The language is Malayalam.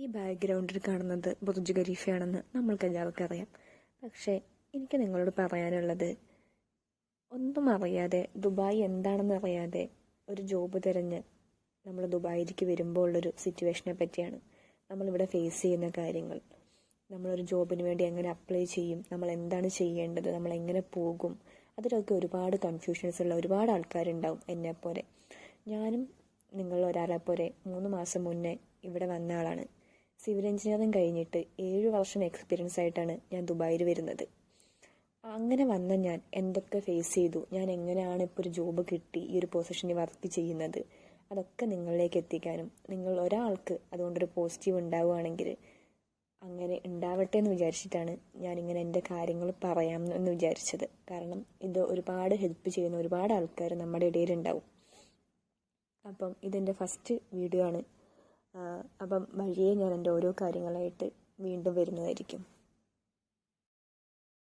ഈ ബാക്ക്ഗ്രൗണ്ടിൽ കാണുന്നത് ബുർജ് ഖലീഫയാണെന്ന് നമ്മൾക്ക് എല്ലാവർക്കും അറിയാം. പക്ഷേ എനിക്ക് നിങ്ങളോട് പറയാനുള്ളത് ഒന്നും അറിയാതെ ദുബായ് എന്താണെന്ന് അറിയാതെ ഒരു ജോബ് തിരഞ്ഞ് നമ്മൾ ദുബായിലേക്ക് വരുമ്പോൾ ഉള്ളൊരു സിറ്റുവേഷനെ പറ്റിയാണ് നമ്മളിവിടെ ഫേസ് ചെയ്യുന്ന കാര്യങ്ങൾ. നമ്മളൊരു ജോബിന് വേണ്ടി എങ്ങനെ അപ്ലൈ ചെയ്യും നമ്മൾ എന്താണ് ചെയ്യേണ്ടത് നമ്മൾ എങ്ങനെ പോകും അതിലൊക്കെ ഒരുപാട് കൺഫ്യൂഷൻസ് ഉള്ള ഒരുപാട് ആൾക്കാരുണ്ടാവും എന്നെപ്പോലെ. ഞാനും നിങ്ങൾ ഒരാളെ പോലെ മൂന്ന് മാസം മുന്നേ ഇവിടെ വന്ന ആളാണ്. സിവിൽ എഞ്ചിനീയറിംഗ് കഴിഞ്ഞിട്ട് ഏഴ് വർഷം എക്സ്പീരിയൻസ് ആയിട്ടാണ് ഞാൻ ദുബായിൽ വരുന്നത്. അങ്ങനെ വന്ന ഞാൻ എന്തൊക്കെ ഫേസ് ചെയ്തു ഞാൻ എങ്ങനെയാണ് ഇപ്പോൾ ഒരു ജോബ് കിട്ടി ഈ ഒരു പൊസിഷനിൽ വർക്ക് ചെയ്യുന്നത് അതൊക്കെ നിങ്ങളിലേക്ക് എത്തിക്കാനും നിങ്ങൾ ഒരാൾക്ക് അതുകൊണ്ടൊരു പോസിറ്റീവ് ഉണ്ടാവുകയാണെങ്കിൽ അങ്ങനെ ഉണ്ടാവട്ടെ എന്ന് വിചാരിച്ചിട്ടാണ് ഇങ്ങനെ എന്റെ കാര്യങ്ങൾ പറയാം എന്ന് വിചാരിച്ചത്. കാരണം ഇത് ഒരുപാട് ഹെൽപ്പ് ചെയ്യുന്ന ഒരുപാട് ആൾക്കാർ നമ്മുടെ ഇടയിലുണ്ടാവും. അപ്പം ഇതെന്റെ ഫസ്റ്റ് വീഡിയോ ആണ്. അപ്പം വഴിയെ ഞാൻ എന്റെ ഓരോ കാര്യങ്ങളായിട്ട് വീണ്ടും വരുന്നതായിരിക്കും.